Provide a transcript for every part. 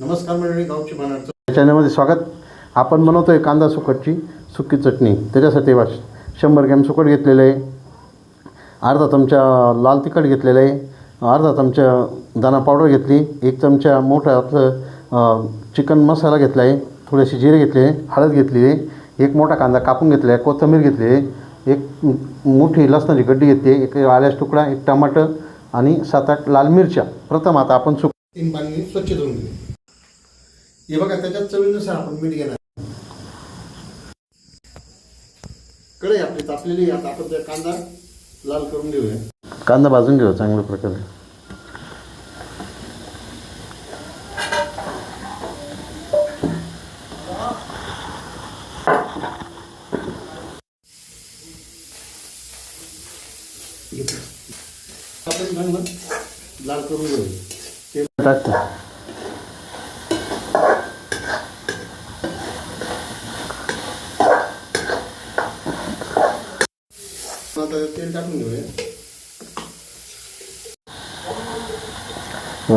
नमस्कार मंडळी गावची चॅनलमध्ये स्वागत. आपण बनवतोय कांदा सुकटची सुकी चटणी. त्याच्यासाठी बस. शंभर ग्रॅम सुकट घेतलेलं आहे. अर्धा चमचा लाल तिखट घेतलेलं आहे. अर्धा चमचा दाणा पावडर घेतली. एक चमचा मोठा आपलं चिकन मसाला घेतला आहे. थोडेसे जिरे घेतले हळद घेतली आहे. एक मोठा कांदा कापून घेतला आहे. कोथिंबीर घेतली आहे. एक मोठी लसणाची गड्डी घेतली आहे. एक आल्यास तुकडा एक टमाटर आणि सात आठ लाल मिरच्या. प्रथम आता आपण सुक तीन पाणी स्वच्छ धुवून घेऊ हे बघा त्याच्यात चवीनुसार आपण मीठ घेणार. कढई आपली तापलेली. आता आपण त्या कांदा लाल करून घेऊया. कांदा भाजून घेऊ चांगल्या प्रकारे. आपण लाल करून घेऊया. ते टाकतो. आता तेल टाकून घेऊया.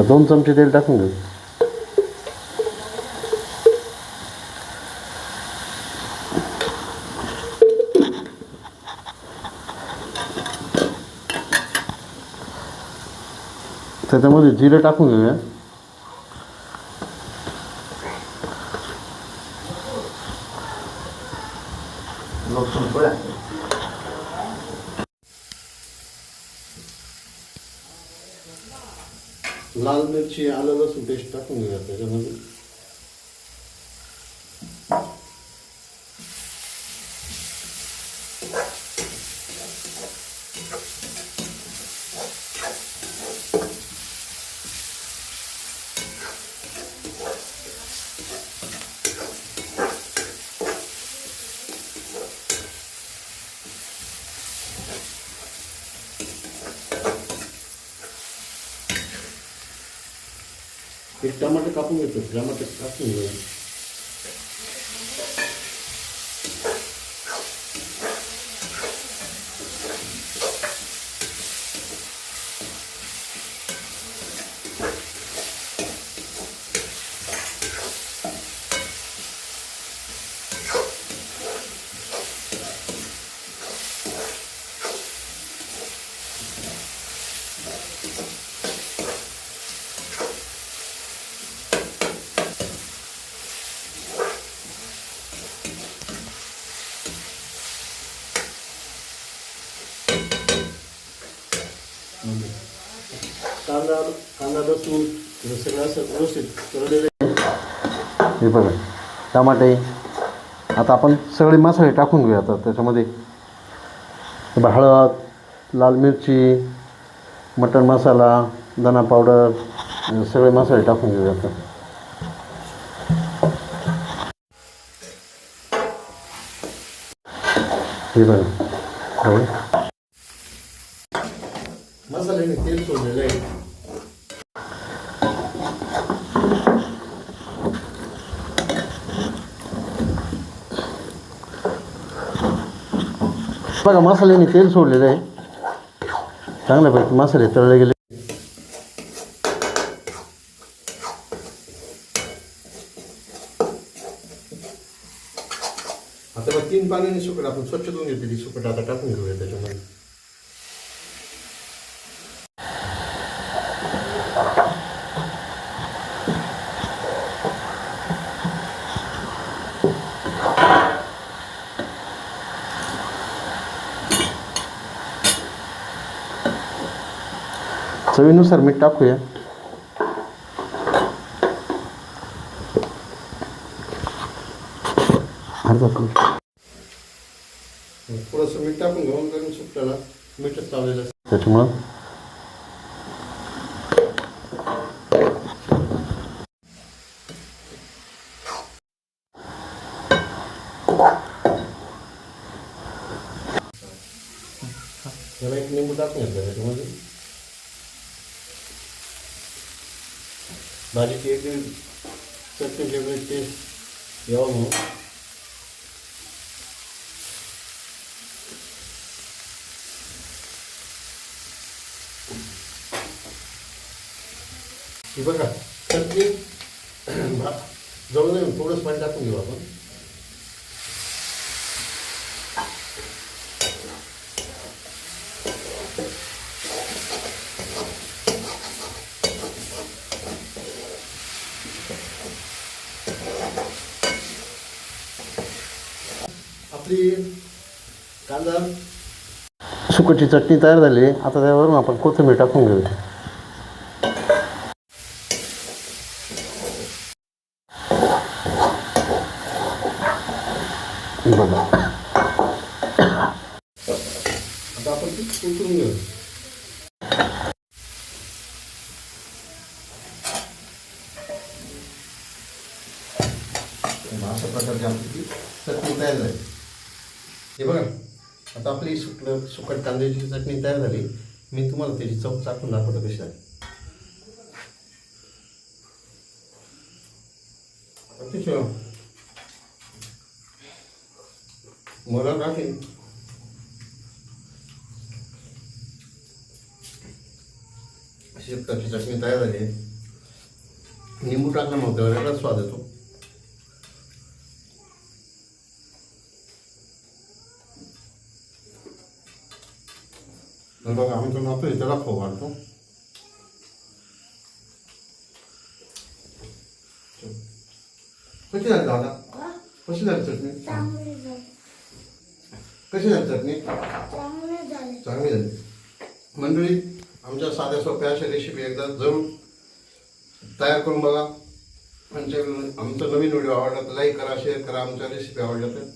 दोन चमचे तेल टाकून घेऊ. त्याच्यामध्ये जिरे टाकून घेऊया. लाल मिरची आलं लसूण पेस्ट टाकून घेऊया त्याच्यामध्ये. एक टमाटर कापून घेतो टमाटर कापून घेऊया कांदा कांदा लसूण हे सगळं असं व्यवस्थित करलेलं हे बघा टमाटे. आता आपण सगळे मसाले टाकून घेऊया आता त्याच्यामध्ये. हळद लाल मिरची मटण मसाला धना पावडर सगळे मसाले टाकून घेऊया आता. हे बघा. मसाल्याने तेल सोडलेलं आहे. बघा मसाल्याने तेल सोडलेलं आहे. चांगल्यापैकी मसाले तळले गेले. आता तीन पाण्याने सुकट आपण स्वच्छ धुवून घेतली सुकट आता टाकून घेऊया त्याच्यामध्ये. चवीनुसार मीठ टाकूया. अर्धा. थोडंसं मीठ टाकून घेऊन कारण सुकटाला मीठच लावलेलं त्याच्यामुळं एक लिंबू टाकून घेतलं त्याच्यामध्ये. भाजीची एक चटणी जेवढे टेस्ट यावं म्हणून. ही बघा चटणी जवळ जाऊन थोडंच पाणी टाकून घेऊ आपण. आपली कांदा. सुकटची चटणी तयार झाली. आता त्यावरून आपण कोथिंबीर टाकून घेऊया. बघा. आता आपण ती उतरून घेऊ अशा प्रकारची आपली ती चटणी तयार झाली. हे बघा आता आपली सुकलं सुकट कांद्याची चटणी तयार झाली. मी तुम्हाला त्याची चव चाकून दाखवतो कशी आहे. अतिशय. मला राहते अशी चटणी तयार झाली. आहे निंबू टाकल्यामुळे वेगळाच स्वाद येतो. तर बघा आम्ही तो नातो त्याला घालतो कशी झाली दादा कशी झाली चटणी कशी झाली चटणी चांगली झाली मंडळी आमच्या साध्या सोप्या अशा रेसिपी एकदा जरूर तयार करून बघा आमच्या आमचा नवीन व्हिडिओ आवडला तर लाईक करा शेअर करा आमच्या रेसिपी आवडल्या तर